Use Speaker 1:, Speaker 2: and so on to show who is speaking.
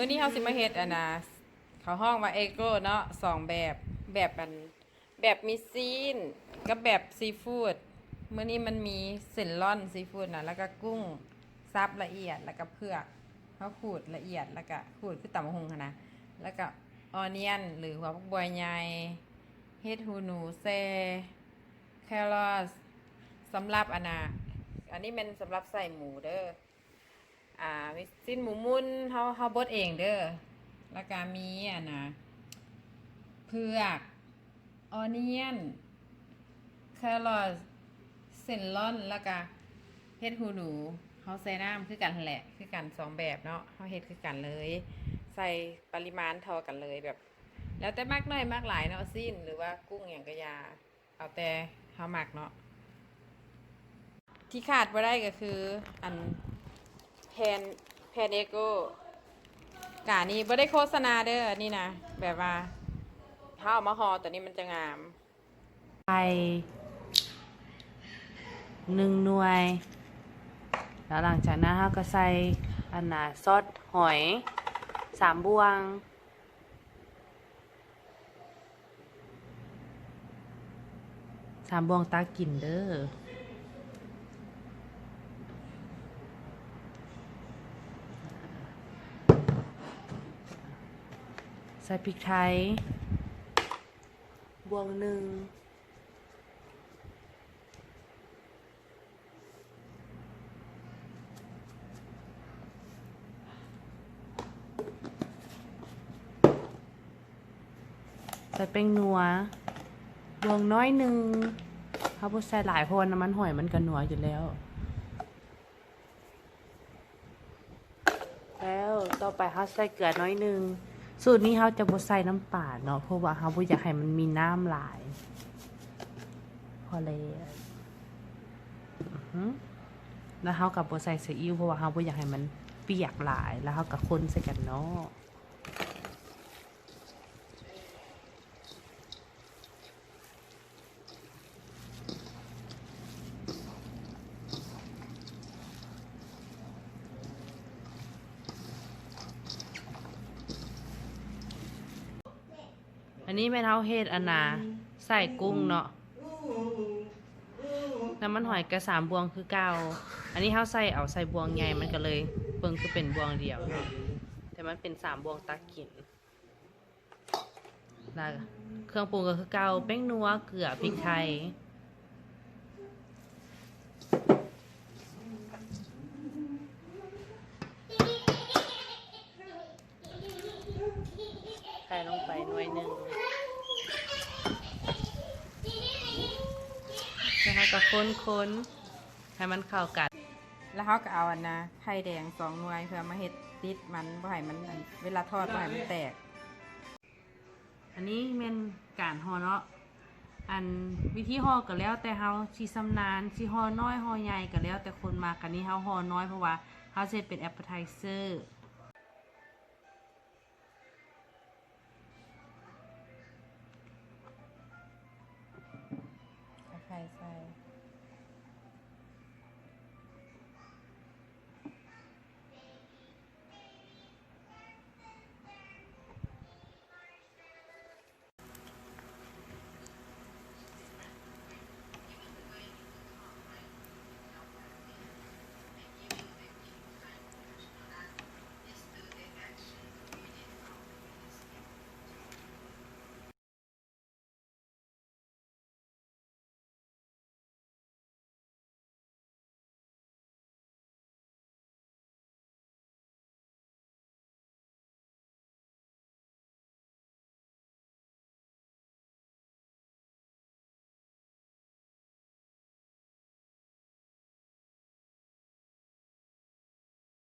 Speaker 1: มื้อนี้เฮาสิมาเฮ็ดอันน่ะเขาห้องว่าเอโก้เนาะสองแบบแบบอันแบบมีซีนกับแบบซีฟู้ดมื้อนี้มันมีเส้นร่อนซีฟู้ดนะแล้วก็กุ้งซับละเอียดแล้วก็เผือกเฮาขูดละเอียดแล้วก็ขูดคือตำหงนะแล้วก็ออเนียนหรือหัวพวกบัวใหญ่เฮ็ดหูหนูแซ่แครอทสำหรับอันน่ะอันนี้เป็นสำหรับใส่หมูเด้อ อ่ามีสิ้นหมูมุนเฮาเฮาบดเองเด้อแล้วก็มีอะนะเผือกออเนียนแครอทเซนลอนแล้วก็เฮ็ดหูหนูเฮาใส่น้ำคือกันแหละ คือกันสองแบบเนาะเฮาเฮ็ดคือกันเลย ใส่ปริมาณเท่ากันเลยแบบ แล้วแต่มากน้อยมากหลายเนาะสิ้นหรือว่ากุ้งอย่างกระยา เอาแต่เฮาหมักเนาะที่ขาดบ่ได้ก็คือ อัน พนแพนเอโก้กานี่บ่ได้โฆษณาเด้อนี่นะแบบว่าถ้าเอามาห่อตัวนี้มันจะงาม
Speaker 2: ไข่หนึ่งหน่วย แล้วหลังจากนั้นเราก็ใส่อันน่ะซอสหอยสามบวง สามบวงตากินเด้อ ใส่พริกไทย บวงหนึ่ง ใส่เป็นนัว บวงน้อยหนึ่งเขาพูดใส่หลายเพราะว่าน้ำมันหอยมันก็นัวอยู่แล้ว แล้วต่อไปเขาใส่เกลือน้อยหนึ่ง สูตรนี้เขาจะบดใส่น้ำป่าเนาะเพราะว่าเขาบ่อยากให้มันมีน้ำหลาย พอเลยแล้วเขากับบดใส่ซีอิ๊วเพราะว่าเขาบ่อยากให้มันเปียกหลาย แล้วเขากับคนใส่กันเนาะ อันนี้แม่เท้าเฮ็ดอนนาใส่กุ้งเนาะน้ำมันหอยกระสามบวงคือเก่าอันนี้เท้าใส่เอาใส่บวงใหญ่มันก็เลยเบิ่งคือเป็นบวงเดียวเนาะแต่มันเป็นสามบวงตากินแล้วเครื่องปรุงก็คือเก่าเป้งนัวเกลือพริกไทย แล้วก็ค้นๆให้มันเข้ากัน
Speaker 1: แล้วเขาก็เอาอันนะไข่แดงสองหน่วยเพื่อมาเห็ดติดมันบ่ให้มันเวลาทอดบ่ให้มันแตก
Speaker 2: อันนี้เป็นการห่อเนาะอันวิธีห่อก็แล้วแต่เขาชีสำนานชีห่อน้อยห่อใหญ่ก็แล้ว แต่คนมากันนี้เขาห่อน้อยเพราะว่าเขาเสร็จเป็นแอปเปอร์ไทเซอร์ใส่